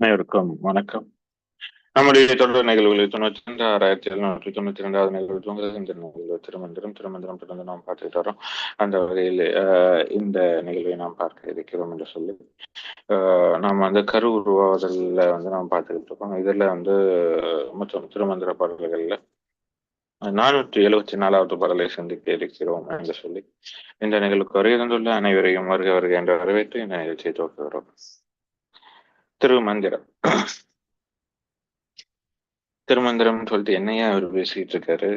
அனைவருக்கும் வணக்கம். நம்முடைய தொடர் நிகழ்வுகளில் தொண்ணூற்றி ரெண்டு ஆறாயிரத்தி எழுநூற்றி தொண்ணூத்தி ரெண்டாவது நிகழ்வு தொங்குகின்ற நிகழ்வு திருமந்திரம் திருமந்திரம் தொடர்ந்து நாம் பார்த்துட்டு வரோம் அந்த வகையில் இந்த நிகழ்வை நாம் பார்க்க இருக்கிறோம் என்று சொல்லி ஆஹ் நாம் அந்த கரு உருவாவதில் வந்து நாம் பார்த்துக்கிட்டு இருக்கோம். இதுல வந்து மொத்தம் திருமந்திர பாடல்கள்ல நானூற்றி எழுபத்தி நாலாவது பாடலை சந்திக்க இருக்கிறோம் என்று சொல்லி இந்த நிகழ்வுக்கு வருகை தந்துள்ள அனைவரையும் வருக வருக என்று வரவேற்று இந்த நிகழ்ச்சியை துவக்குகிறோம் திருமந்திரம். திருமந்திரம் சொல்லிட்டு என்னையா அவர் பேசிட்டு இருக்காரு?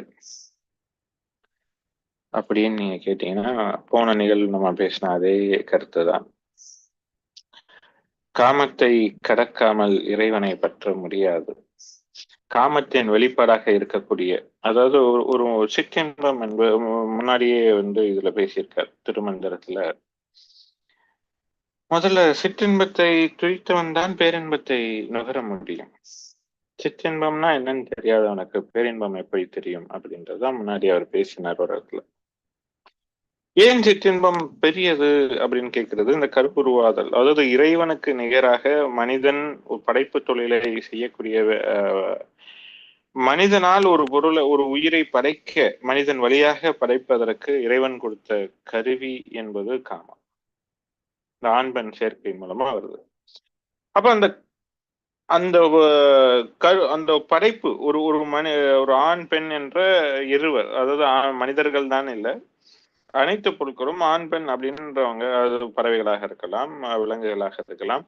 அப்படின்னு நீங்க கேட்டீங்கன்னா போன நிகழ்வு நம்ம பேசின அதே கருத்து தான். காமத்தை கடக்காமல் இறைவனை பற்ற முடியாது. காமத்தின் வெளிப்பாடாக இருக்கக்கூடிய அதாவது ஒரு ஒரு சிற்றின்பம் என்பது முன்னாடியே வந்து இதுல பேசியிருக்கார் திருமந்திரத்துல. முதல்ல சிற்றின்பத்தை துய்த்தவன் தான் பேரின்பத்தை நுகர முடியும். சிற்றின்பம்னா என்னன்னு தெரியாதவனுக்கு பேரின்பம் எப்படி தெரியும் அப்படின்றதுதான் முன்னாடி அவர் பேசினார் ஒரு இடத்துல. ஏன் சிற்றின்பம் பெரியது அப்படின்னு கேட்கிறது? இந்த கருப்புருவாதல். அதாவது இறைவனுக்கு நிகராக மனிதன் ஒரு படைப்பு தொழிலை செய்யக்கூடிய மனிதனால் ஒரு பொருளை ஒரு உயிரை படைக்க மனிதன் வழியாக படைப்பதற்கு இறைவன் கொடுத்த கருவி என்பது காமம். இந்த ஆண் பெண் சேர்க்கை மூலமா வருது. அப்ப அந்த அந்த கரு அந்த படைப்பு ஒரு ஒரு மனி ஒரு ஆண் பெண் என்ற இருவர் அதாவது மனிதர்கள் தான் இல்லை அனைத்து பொருட்களும் ஆண் பெண் அப்படின்றவங்க அது பறவைகளாக இருக்கலாம் விலங்குகளாக இருக்கலாம்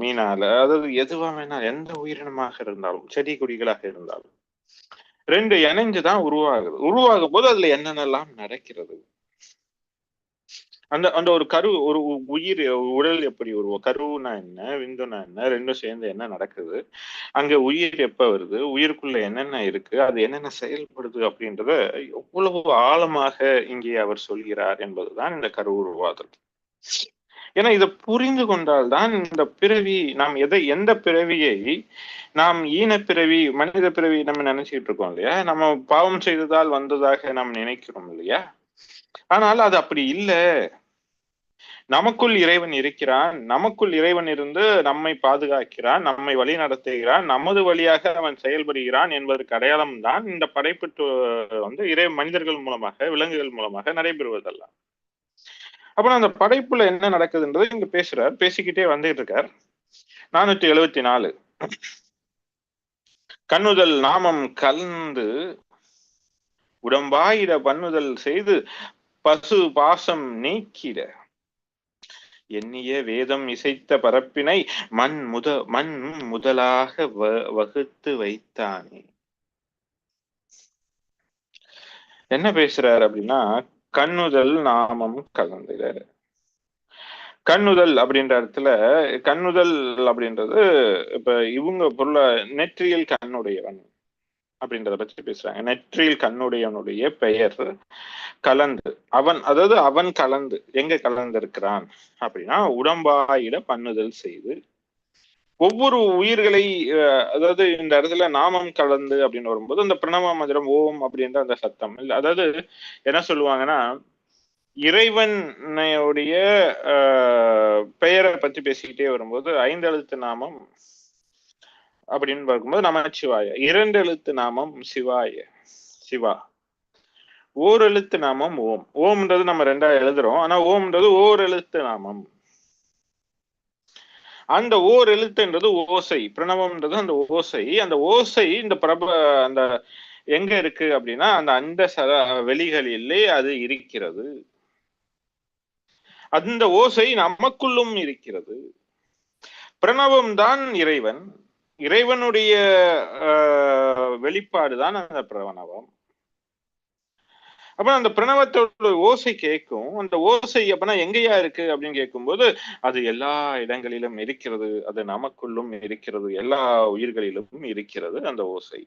மீனால அதாவது எதுவா வேணாலும் எந்த உயிரினமாக இருந்தாலும் செடி கொடிகளாக இருந்தாலும் ரெண்டு இணைஞ்சுதான் உருவாகுது. உருவாகும் போது அதுல என்னென்னலாம் நடக்கிறது? அந்த அந்த ஒரு கரு ஒரு உயிர் உடல் எப்படி உருவம்? கருவுனா என்ன? விந்துனா என்ன? ரெண்டும் சேர்ந்து என்ன நடக்குது? அங்க உயிர் எப்ப வருது? உயிருக்குள்ள என்னென்ன இருக்கு? அது என்னென்ன செயல்படுது அப்படின்றத எவ்வளவு ஆழமாக இங்கே அவர் சொல்கிறார் என்பதுதான் இந்த கரு உருவாதல் ஏன்னா இதை புரிந்து கொண்டால்தான் இந்த பிறவி நாம் எதை எந்த பிறவியை நாம் ஈன பிறவி மனித பிறவி நம்ம நினைச்சிட்டு இருக்கோம் இல்லையா? நம்ம பாவம் செய்ததால் வந்ததாக நாம் நினைக்கிறோம் இல்லையா? ஆனால் அது அப்படி இல்லை. நமக்குள் இறைவன் இருக்கிறான். நமக்குள் இறைவன் இருந்து நம்மை பாதுகாக்கிறான் நம்மை வழி நடத்துகிறான் நமது வழியாக அவன் செயல்படுகிறான் என்பதற்கு அடையாளம் தான் இந்த படைப்பு வந்து இறை மனிதர்கள் மூலமாக விலங்குகள் மூலமாக நடைபெறுவதெல்லாம். அப்புறம் அந்த படைப்புல என்ன நடக்குதுன்றது இங்க பேசுறார். பேசிக்கிட்டே வந்துட்டு இருக்கார். நானூத்தி எழுவத்தி நாலு. கண்ணுதல் நாமம் கலந்து உடம்பாயிட பண்ணுதல் செய்து பசு பாசம் நீக்கிட. எண்ணிய வேதம் இசைத்த பரப்பினை மண் முத மண் முதலாக வகுத்து வைத்தானே. என்ன பேசுறாரு அப்படின்னா கண்ணுதல் நாமம் கலந்துட கண்ணுதல் அப்படின்ற இடத்துல கண்ணுதல் அப்படின்றது இப்ப இவங்க பொருள நெற்றியல் கண்ணுடையவன். அப்படின்றத பத்தி பேசுறாங்க. நெற்றியில் கண்ணுடையவனுடைய பெயர் கலந்து. அவன் அதாவது அவன் கலந்து. எங்க கலந்து இருக்கிறான் அப்படின்னா உடம்பாயிட பண்ணுதல் செய்து. ஒவ்வொரு உயிர்களை அதாவது இந்த இடத்துல நாமம் கலந்து அப்படின்னு வரும்போது அந்த பிரணவ மந்திரம் ஓம் அப்படின்ற அந்த சத்தம். இல்லை அதாவது என்ன சொல்லுவாங்கன்னா இறைவனுடைய பெயரை பத்தி பேசிக்கிட்டே வரும்போது ஐந்தெழுத்து நாமம் அப்படின்னு பார்க்கும்போது நமச்சிவாய. இரண்டு எழுத்து நாமம் சிவாய. சிவா. ஓர் எழுத்து நாமம் ஓம். ஓம்ன்றது நம்ம ரெண்டா எழுதுறோம். ஆனா ஓம்ன்றது ஓர் எழுத்து நாமம். அந்த ஓர் எழுத்துன்றது ஓசை. பிரணவம்ன்றது அந்த ஓசை. அந்த ஓசை இந்த பிரப அந்த எங்க இருக்கு அப்படின்னா அந்த அந்த சர வெளிகளிலே அது இருக்கிறது. அந்த ஓசை நமக்குள்ளும் இருக்கிறது. பிரணவம் தான் இறைவன். இறைவனுடைய வெளிப்பாடு தான் அந்த பிரணவம். அப்ப அந்த பிரணவத்தோட ஓசை கேட்கும் அந்த ஓசை அப்பனா எங்கேயா இருக்கு அப்படின்னு கேட்கும்போது அது எல்லா இடங்களிலும் இருக்கிறது அது நமக்குள்ளும் இருக்கிறது எல்லா உயிர்களிலும் இருக்கிறது அந்த ஓசை.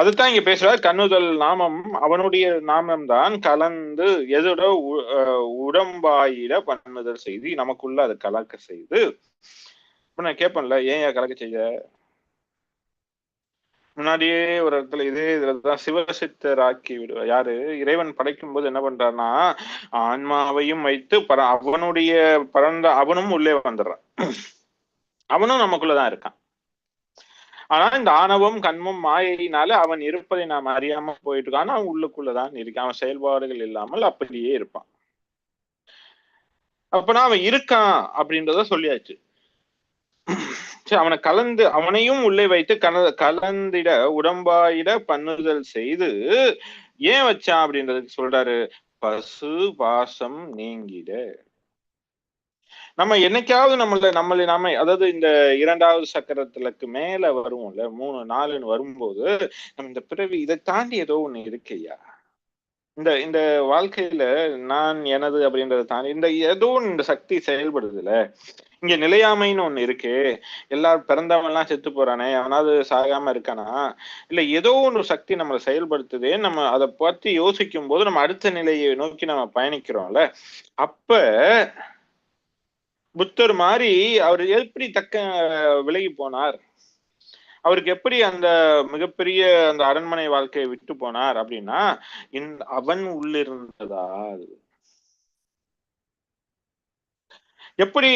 அதுதான் இங்க பேசுற கண்ணுதல் நாமம். அவனுடைய நாமம் தான் கலந்து எதோட உடம்பாயிட பண்ணுதல் செய்து நமக்குள்ள அது கலக்க செய்து நான் கேட்பேன்ல ஏன் கலக்க செய்ய? முன்னாடியே ஒரு இடத்துல இதே இதுலதான் சிவசித்தர் ஆக்கி விடுவார் யாரு? இறைவன் படைக்கும் போது என்ன பண்றான்னா ஆன்மாவையும் வைத்து பர அவனுடைய பரந்த அவனும் உள்ளே வந்துடுறான். அவனும் நமக்குள்ளதான் இருக்கான். ஆனா இந்த ஆணவம் கண்மம் மாயினால அவன் இருப்பதை நாம் அறியாம போயிட்டு இருக்கான் அவன் உள்ளுக்குள்ளதான் இருக்கான். அவன் செயல்பாடுகள் இல்லாமல் அப்படியே இருப்பான். அப்பனா அவன் இருக்கான் அப்படின்றத சொல்லியாச்சு. அவனை கலந்து அவனையும் உள்ளே வைத்து கல கலந்திட உடம்பாயிட பண்ணுதல் செய்து ஏன் வச்சான் அப்படின்றதுக்கு சொல்றாரு பசு பாசம் நீங்கிட. நம்ம என்னைக்காவது நம்மள நம்மளை நாம அதாவது இந்த இரண்டாவது சக்கரத்துலக்கு மேல வருவோம்ல மூணு நாலுன்னு வரும்போது நம்ம இந்த பிறவி இதை தாண்டி ஏதோ ஒண்ணு இருக்கையா? இந்த இந்த வாழ்க்கையில நான் எனது அப்படின்றத தாண்டி இந்த ஏதோ இந்த சக்தி செயல்படுதுல இங்க நிலையாமைன்னு ஒண்ணு இருக்கு. எல்லாரும் பிறந்தவன் எல்லாம் செத்து போறானே. அவனாவது சாகாம இருக்கானா? இல்ல ஏதோ ஒன்று சக்தி நம்மளை செயல்படுத்துதே நம்ம அதை பத்தி யோசிக்கும் போது நம்ம அடுத்த நிலையை நோக்கி நம்ம பயணிக்கிறோம்ல. அப்ப புத்தர் மாதிரி அவர் எப்படி தக்க விலகி போனார்? அவருக்கு எப்படி அந்த மிகப்பெரிய அந்த அரண்மனை வாழ்க்கையை விட்டு போனார் அப்படின்னா இந்த அவன் உள்ளிருந்ததால் எப்படி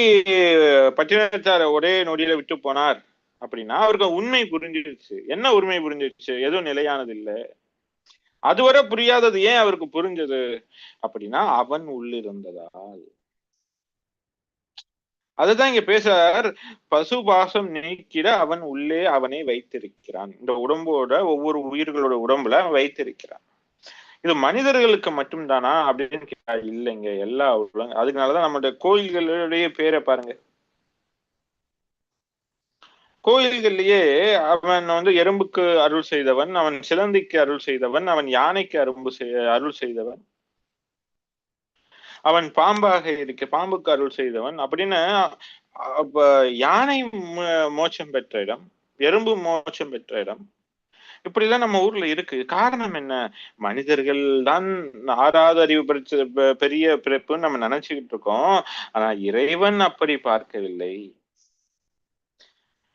பட்டினத்தார ஒரே நொடியில விட்டு போனார் அப்படின்னா அவருக்கு உண்மை புரிஞ்சிருச்சு. என்ன உண்மை புரிஞ்சிருச்சு? எதுவும் நிலையானது இல்லை அதுவரை புரியாதது ஏன் அவருக்கு புரிஞ்சது? அப்படின்னா அவன் உள்ளிருந்ததால். அதுதான் இங்க பேசுறார் பசு பாசம் நீக்கிட அவன் உள்ளே அவனை வைத்திருக்கிறான். இந்த உடம்போட ஒவ்வொரு உயிர்களோட உடம்புல அவன் வைத்திருக்கிறான். இது மனிதர்களுக்கு மட்டும்தானா அப்படின்னு கேட்டா இல்லைங்க. எல்லா உலகம் அதுக்குனாலதான் நம்மளுடைய கோயில்களுடைய பேரை பாருங்க. கோயில்கள்லயே அவன் வந்து எறும்புக்கு அருள் செய்தவன் அவன் சிலந்திக்கு அருள் செய்தவன் அவன் யானைக்கு அரும்பு அருள் செய்தவன் அவன் பாம்பாக இருக்க பாம்புக்கு அருள் செய்தவன் அப்படின்னு யானை மோட்சம் பெற்ற இடம் எறும்பு மோட்சம் பெற்ற இடம் இப்படிலாம் நம்ம ஊர்ல இருக்கு. காரணம் என்ன? மனிதர்கள் தான் ஆறாவது அறிவு பெற்ற பெரிய பிறப்புன்னு நம்ம நினைச்சுக்கிட்டு இருக்கோம். ஆனா இறைவன் அப்படி பார்க்கவில்லை.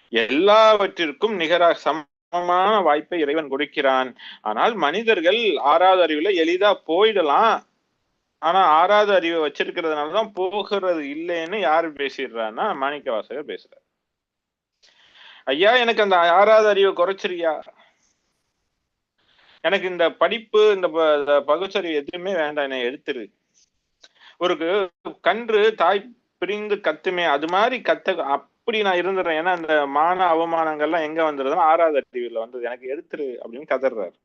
எல்லாவற்றிற்கும் நிகராக சமமான வாய்ப்பை இறைவன் கொடுக்கிறான். ஆனால் மனிதர்கள் ஆறாவது அறிவுல எளிதா போயிடலாம். ஆனா ஆறாவது அறிவை வச்சிருக்கிறதுனாலதான் போகிறது இல்லைன்னு யாரு பேசிடுறான்னா மாணிக்க வாசகர் பேசுறாரு. ஐயா எனக்கு அந்த ஆறாவது அறிவை குறைச்சிருயா எனக்கு இந்த படிப்பு இந்த பகுச்சறிவு எதுவுமே வேண்டாம். என்னை எடுத்துரு. ஒரு கன்று தாய் பிரிந்து கத்துமே. அது மாதிரி கத்த அப்படி நான் இருந்துடுறேன் ஏன்னா அந்த மான அவமானங்கள்லாம் எங்க வந்துருதுன்னா ஆறாவது அறிவுல வந்தது. எனக்கு எடுத்துரு அப்படின்னு கதறாரு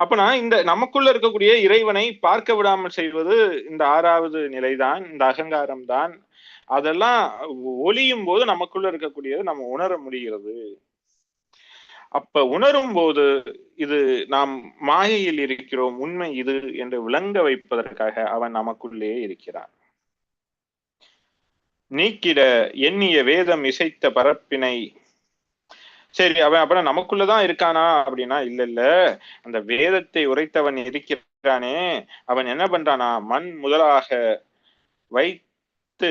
அப்பனா இந்த நமக்குள்ள இருக்கக்கூடிய இறைவனை பார்க்க விடாமல் செய்வது இந்த ஆறாவது நிலைதான் இந்த அகங்காரம் தான் அதெல்லாம் ஒளியும் போது நமக்குள்ள இருக்கக்கூடியது நம்ம உணர முடிகிறது. அப்ப உணரும் போது இது நாம் மாயையில் இருக்கிறோம் உண்மை இது என்று விளங்க வைப்பதற்காக அவன் நமக்குள்ளே இருக்கிறான். நீக்கிட எண்ணிய வேதம் இசைத்த பரப்பினை சரி அவன் அப்புறம் நமக்குள்ளதான் இருக்கானா அப்படின்னா இல்ல இல்ல அந்த வேதத்தை உரைத்தவன் இருக்கிறானே அவன் என்ன பண்றானா மண் முதலாக வைத்து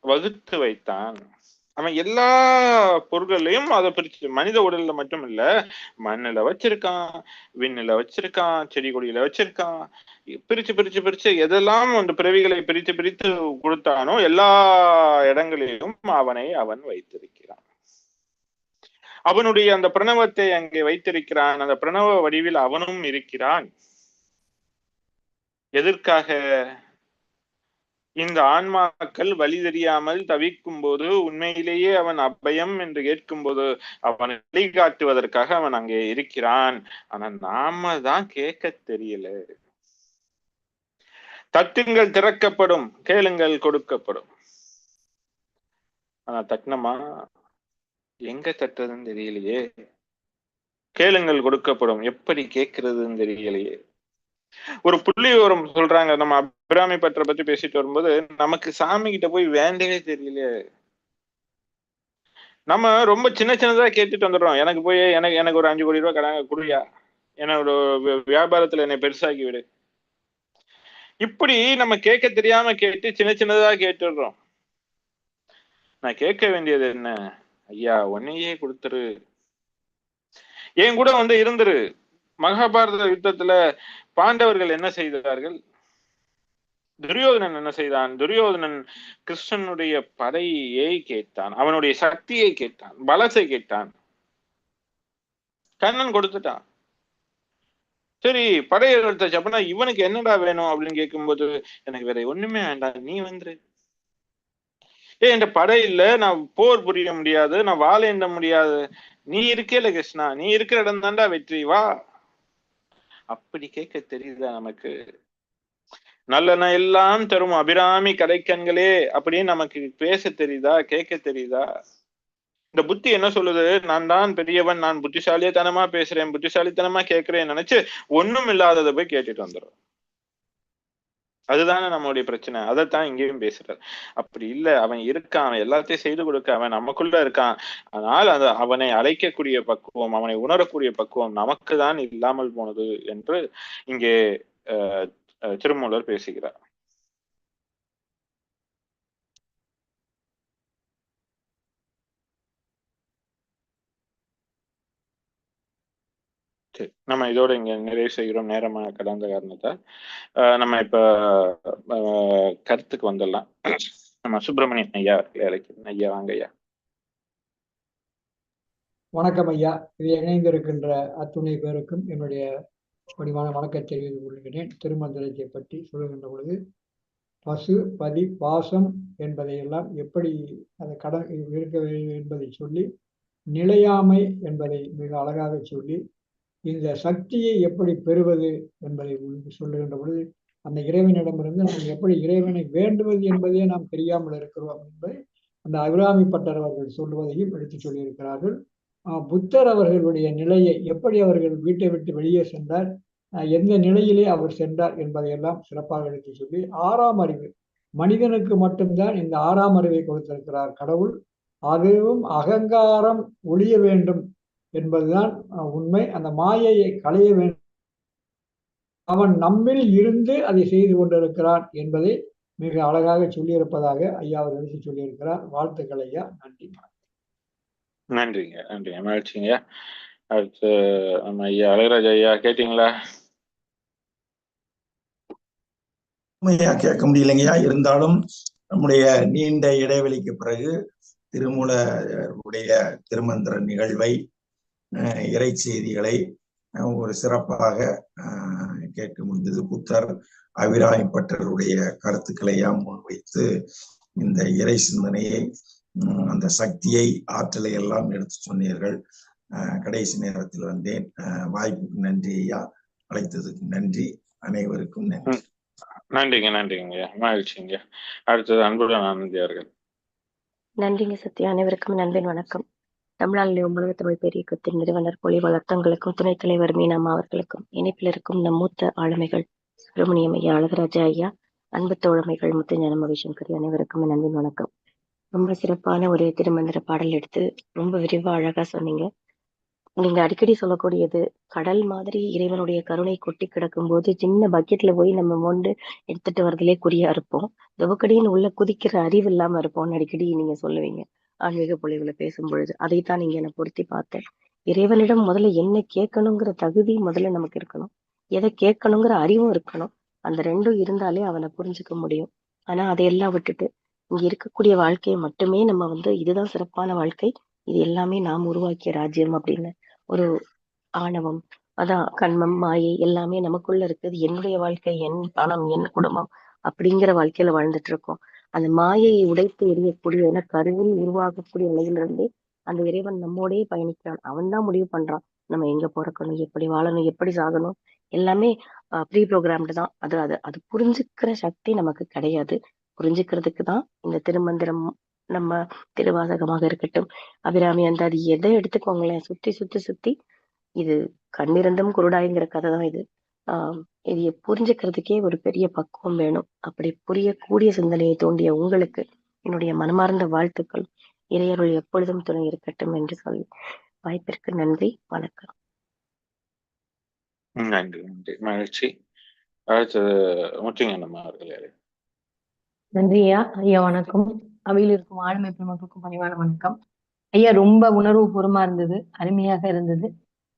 வகுத்து வைத்தான். அவன் எல்லா பொருள்களையும் அதை பிரிச்சு மனித உடல்ல மட்டும் இல்ல மண்ணுல வச்சிருக்கான் விண்ணுல வச்சிருக்கான் செடி கொடியில வச்சிருக்கான். பிரிச்சு பிரிச்சு பிரிச்சு எதெல்லாம் அந்த பிறவிகளை பிரித்து பிரித்து கொடுத்தானோ எல்லா இடங்களிலும் அவனை அவன் வைத்திருக்கிறான். அவனுடைய அந்த பிரணவத்தை அங்கே வைத்திருக்கிறான். அந்த பிரணவ வடிவில் அவனும் இருக்கிறான். எதற்காக? இந்த ஆன்மாக்கள் வழி தெரியாமல் தவிக்கும் போது உண்மையிலேயே அவன் அபயம் என்று கேட்கும் போது அவன் வழிகாட்டுவதற்காக அவன் அங்கே இருக்கிறான். ஆனா நாம தான் கேட்க தெரியல. தட்டுங்கள் திறக்கப்படும் கேளுங்கள் கொடுக்கப்படும். ஆனா தட்டினமா? எங்க தட்டுறதுன்னு தெரியலையே. கேளுங்கள் கொடுக்கப்படும் எப்படி கேட்கறதுன்னு தெரியலையே. ஒரு புள்ளி ஒரு சொல்றாங்க நம்ம பிராமி பற்ற பத்தி பேசிட்டு வரும்போது நமக்கு சாமி கிட்ட போய் வேண்டவே தெரியல நம்ம ரொம்ப சின்ன சின்னதா கேட்டுட்டு வந்துடுறோம். எனக்கு போய் எனக்கு எனக்கு ஒரு அஞ்சு கோடி ரூபாய் கடன் குடியா? என்னோட வியாபாரத்துல என்னை பெருசாக்கி விடு. இப்படி நம்ம கேட்க தெரியாம கேட்டு சின்ன சின்னதா கேட்டுடுறோம். நான் கேட்க வேண்டியது என்ன? ஐயா உன்னையே கொடுத்துரு. என் கூட வந்து இருந்துரு. மகாபாரத யுத்தத்துல பாண்டவர்கள் என்ன செய்தார்கள்? துரியோதனன் என்ன செய்தான்? துரியோதனன் கிருஷ்ணனுடைய படையை கேட்டான். அவனுடைய சக்தியை கேட்டான். பலத்தை கேட்டான். கண்ணன் கொடுத்துட்டான். சரி படையை எடுத்தாச்சு. அப்படின்னா இவனுக்கு என்னடா வேணும் அப்படின்னு கேட்கும்போது எனக்கு வேற ஒண்ணுமே வேண்டாம். நீ வந்துரு. ஏ என் படை இல்ல. நான் போர் புரிய முடியாது. நான் வாழேண்ட முடியாது. நீ இருக்கேல கிருஷ்ணா. நீ இருக்கிற இடம் தாண்டா வெற்றி. வா. அப்படி கேட்க தெரியுதா நமக்கு? நல்லன எல்லாம் தரும் அபிராமி கடைக்கண்களே அப்படின்னு நமக்கு பேச தெரியுதா கேட்க தெரியுதா? இந்த புத்தி என்ன சொல்லுது? நான் தான் பெரியவன் நான் புத்திசாலியத்தனமா பேசுறேன் புத்திசாலித்தனமா கேட்கிறேன் நினைச்சு ஒண்ணும் இல்லாததை போய் கேட்டுட்டு வந்துடும் அதுதானே நம்மளுடைய பிரச்சனை. அதைத்தான் இங்கேயும் பேசுறாரு. அப்படி இல்ல. அவன் இருக்கான். அவன் எல்லாத்தையும் செய்து கொடுக்க அவன் நமக்குள்ள இருக்கான். ஆனால் அந்த அவனை அழைக்கக்கூடிய பக்குவம் அவனை உணரக்கூடிய பக்குவம் நமக்கு தான் இல்லாமல் போனது என்று இங்கே அஹ் திருமூலர் பேசுகிறார். சரி நம்ம இதோட இங்க நிறைவு செய்கிறோம். நேரமாக கடந்த காரணத்தை நம்ம இப்ப கருத்துக்கு வந்துடலாம். நம்ம சுப்பிரமணியன் ஐயா அழைக்கிறேன் ஐயா வாங்க ஐயா. வணக்கம் ஐயா. இது இணைந்திருக்கின்ற அத்துணை பேருக்கும் என்னுடைய பணிவான வணக்கத்தை தெரிவித்துக் கொள்கிறேன் திருமந்திரத்தை பற்றி சொல்லுகின்ற பொழுது பசு பதி பாசம் என்பதையெல்லாம் எப்படி அதை கடன் இருக்க வேண்டும் என்பதை சொல்லி நிலையாமை என்பதை மிக அழகாக சொல்லி இந்த சக்தியை எப்படி பெறுவது என்பதை சொல்லுகின்ற பொழுது அந்த இறைவனிடமிருந்து நாம் எப்படி இறைவனை வேண்டுவது என்பதே நாம் தெரியாமல் இருக்கிறோம் என்பதை அந்த அபிராமி பட்டர் அவர்கள் சொல்லுவதையும் எடுத்துச் சொல்லியிருக்கிறார்கள். புத்தர் அவர்களுடைய நிலையை எப்படி அவர்கள் வீட்டை விட்டு வெளியே சென்றார்? எந்த நிலையிலே அவர் சென்றார் என்பதையெல்லாம் சிறப்பாக எடுத்து சொல்லி ஆறாம் அறிவு. மனிதனுக்கு மட்டும்தான் இந்த ஆறாம் அறிவை கொடுத்திருக்கிறார் கடவுள். அதுவும் அகங்காரம் ஒழிய வேண்டும் என்பதுதான் உண்மை. அந்த மாயையை களைய வேண்டும் அவன் நம்மில் இருந்து அதை செய்து கொண்டிருக்கிறான் என்பதை மிக அழகாக சொல்லியிருப்பதாக ஐயா அவர் எழுதி சொல்லியிருக்கிறார். வாழ்த்துக்கள் ஐயா. நன்றி. நன்றிங்க நன்றிங்க மகிழ்ச்சிங்க அடுத்து நம்ம ஐயா அழகராஜ் ஐயா கேட்டீங்களா? உண்மையா கேட்க முடியலைங்கய்யா. இருந்தாலும் நம்முடைய நீண்ட இடைவெளிக்கு பிறகு திருமூலருடைய திருமந்திர நிகழ்வை இறை செய்திகளை ஒரு சிறப்பாக கேட்க முடிந்தது. புத்தர் அபிராமிப்பட்டருடைய கருத்துக்களை யாம் முன்வைத்து இந்த இறை சிந்தனையை அந்த சக்தியை ஆற்றலை எல்லாம் எடுத்து சொன்னீர்கள். கடைசி நேரத்தில் வந்தேன். வாய்ப்புக்கு நன்றி ஐயா. அழைத்ததுக்கு நன்றி. அனைவருக்கும் நன்றி. நன்றிங்க நன்றிங்க மகிழ்ச்சிங்க. அடுத்தது அன்புடன் ஆனந்தி அவர்கள். நன்றிங்க சத்யா. அனைவருக்கும் நண்பன் வணக்கம். தமிழ்நாடு உலக தமிழ் பெரிய கத்தின் நிறுவனர் பொலி வளர்த்தங்களுக்கும் துணைத் தலைவர் மீனாமா அவர்களுக்கும் இணைப்பில் இருக்கும் நம் மூத்த ஆளுமைகள் சுப்பிரமணியம் ஐயா அழகராஜா ஐயா அன்பு தோழமைகள் முத்து மகிஷங்கரி அனைவருக்கும் நண்பின் வணக்கம். ரொம்ப சிறப்பான ஒரு திருமந்திர பாடல் எடுத்து ரொம்ப விரிவா அழகா சொன்னீங்க. நீங்க அடிக்கடி சொல்லக்கூடியது கடல் மாதிரி இறைவனுடைய கருணை கொட்டி கிடக்கும் போது சின்ன பக்கெட்ல போய் நம்ம மொண்டு எடுத்துட்டு வரதுலே குறியா இருப்போம். துவக்கடின்னு உள்ள குதிக்கிற அறிவு இல்லாம இருப்போம்னு அடிக்கடி நீங்க சொல்லுவீங்க. ஆன்மீக பொழிவுல பேசும் பொழுது அதைத்தான் நீங்க என்ன பொருத்தி பார்த்தேன். இறைவனிடம் முதல்ல என்ன கேட்கணுங்கிற தகுதி முதல்ல நமக்கு இருக்கணும். எதை கேட்கணுங்கிற அறிவும் இருக்கணும். அந்த ரெண்டும் இருந்தாலே அவனை புரிஞ்சுக்க முடியும். ஆனா அதையெல்லாம் விட்டுட்டு இங்க இருக்கக்கூடிய வாழ்க்கையை மட்டுமே நம்ம வந்து இதுதான் சிறப்பான வாழ்க்கை. இது எல்லாமே நாம் உருவாக்கிய ராஜ்யம் அப்படின்னு ஒரு ஆணவம் அதான் கண்மம் மாயை எல்லாமே நமக்குள்ள இருக்குது. என்னுடைய வாழ்க்கை என் பணம் என் குடும்பம் அப்படிங்கிற வாழ்க்கையில வாழ்ந்துட்டு இருக்கோம் அந்த மாயையை உடைத்து எரியக்கூடிய என கருவில் உருவாகக்கூடிய நிலையிலிருந்தே அந்த இறைவன் நம்மோடயே பயணிக்கிறான். அவன் தான் முடிவு பண்றான். நம்ம எங்க பிறக்கணும் எப்படி வாழணும் எப்படி சாகணும் எல்லாமே ப்ரீ ப்ரோக்ராம்டு தான். அது அது அது புரிஞ்சுக்கிற சக்தி நமக்கு கிடையாது. புரிஞ்சுக்கிறதுக்கு தான் இந்த திருமந்திரம் நம்ம திருவாசகமாக இருக்கட்டும். அபிராமி அந்த அது எதை எடுத்துக்கோங்களேன்? சுத்தி சுத்தி சுத்தி. இது கண்ணிருந்தும் குருடாய்ங்கிற கதை தான் இது. ஆஹ் இதைய புரிஞ்சுக்கிறதுக்கே ஒரு பெரிய பக்குவம் வேணும். அப்படி புரியக்கூடிய சிந்தனையை தோண்டிய உங்களுக்கு என்னுடைய மனமார்ந்த வாழ்த்துக்கள். இறையருள் எப்பொழுதும் துணை இருக்கட்டும் என்று சொல்லி வாய்ப்பிற்கு நன்றி வணக்கம். நன்றி நன்றி. மகிழ்ச்சி. அடுத்தது முற்றிங்க நம்ம அவர்களே நன்றி ஐயா. ஐயா வணக்கம். அவையில் இருக்கும் ஆளுமை பெருமக்களுக்கும் பணிவான வணக்கம். ஐயா ரொம்ப உணர்வு பூர்வமா இருந்தது அருமையாக இருந்தது.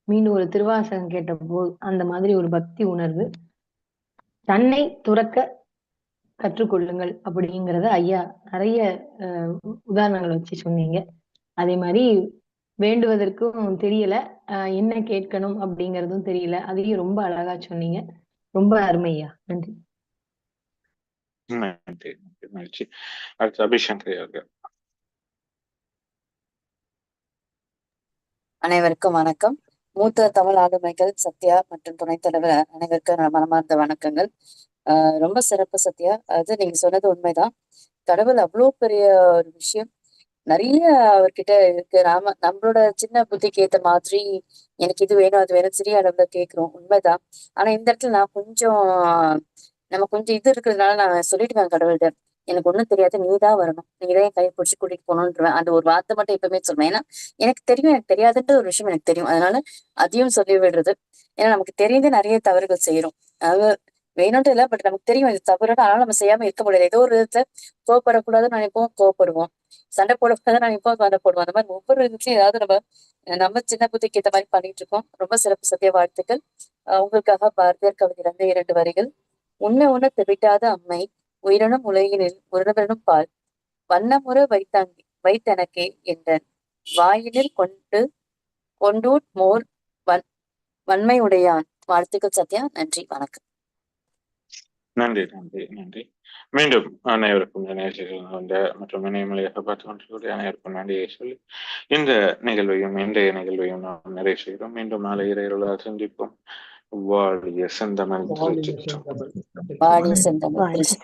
மீண்டும் ஒரு திருவாசகம் கேட்ட அந்த மாதிரி ஒரு பக்தி உணர்வு தன்னை துறக்க கற்றுக்கொள்ளுங்கள் அப்படிங்கிறத ஐயா நிறைய அஹ், உதாரணங்கள் வச்சு சொன்னீங்க. அதே மாதிரி வேண்டுவதற்கும் தெரியல என்ன கேட்கணும் அப்படிங்கறதும் தெரியல. அதையும் ரொம்ப அழகா சொன்னீங்க. ரொம்ப அருமையா நன்றி. நன்றி நன்றி மகிழ்ச்சி அடுத்து அபிஷங்கரி அவர்கள் அனைவருக்கும் வணக்கம். மூத்த தமிழ் ஆளுமைகள் சத்யா மற்றும் துணைத் தலைவர் அனைவருக்கும் மனமார்ந்த வணக்கங்கள். ஆஹ் ரொம்ப சிறப்பு சத்யா. அது நீங்க சொன்னது உண்மைதான். கடவுள் அவ்வளோ பெரிய ஒரு விஷயம். நிறைய அவர்கிட்ட இருக்கு. நாம நம்மளோட சின்ன புத்திக்கு ஏத்த மாதிரி எனக்கு இது வேணும் அது வேணும் சிறிய அளவுல கேட்கிறோம் உண்மைதான். ஆனா இந்த இடத்துல நான் கொஞ்சம் நம்ம கொஞ்சம் இது இருக்கிறதுனால நான் சொல்லிடுவேன் கடவுள்கிட்ட எனக்கு ஒண்ணும் தெரியாது நீ தான் வரணும். நீ தான் என் கையை பிடிச்சி கூட்டிட்டு போகணுன்றேன் அந்த ஒரு வார்த்தை மட்டும் எப்பவுமே சொல்லுவேன். ஏன்னா எனக்கு தெரியும் எனக்கு தெரியாதுன்ற ஒரு விஷயம் எனக்கு தெரியும். அதனால அதையும் சொல்லி விடுறது. ஏன்னா நமக்கு தெரிந்து நிறைய தவறுகள் செய்யறோம் அதாவது வேணும்ட்டு இல்லை பட் நமக்கு தெரியும் இது தவறுன்னு அதனால நம்ம செய்யாம இருக்க முடியாது ஏதோ ஒரு விதத்துல கோவப்படக்கூடாதுன்னு நினைப்போம் கோவப்படுவோம். சண்டை போடக்கூடாதுன்னு நினைப்போம் சண்டை போடுவோம். அந்த மாதிரி ஒவ்வொரு விதத்துலயும் ஏதாவது நம்ம நம்ம சின்ன புத்திக்கு ஏற்ற மாதிரி பண்ணிட்டு இருக்கோம். ரொம்ப சிறப்பு சத்திய வாழ்த்துக்கள். உங்களுக்காக பாரதியார் கவிதையில இரண்டு வரிகள். உண்ண உன்ன தெவிட்டாத அம்மை உயிரனும் உலகினில் முருகனும் பால். வண்ணமுற வைத்தாங்கி வைத்தனக்கே என்றன். வாயினில் கொண்டு கொண்டூட் மோர் வன் வன்மை உடையான் வாழ்த்துக்கள் சத்யா நன்றி வணக்கம். நன்றி நன்றி நன்றி. மீண்டும் அனைவருக்கும் நேசிகள் மற்றும் இணையமலையாக பார்த்து கொண்டிருக்கக்கூடிய அனைவருக்கும் நன்றியை சொல்லி இந்த நிகழ்வையும் இன்றைய நிகழ்வையும் நாம் நிறைவு செய்கிறோம். மீண்டும் நாளை இரவு சந்திப்போம். Varya Sandamal Varya Sandamal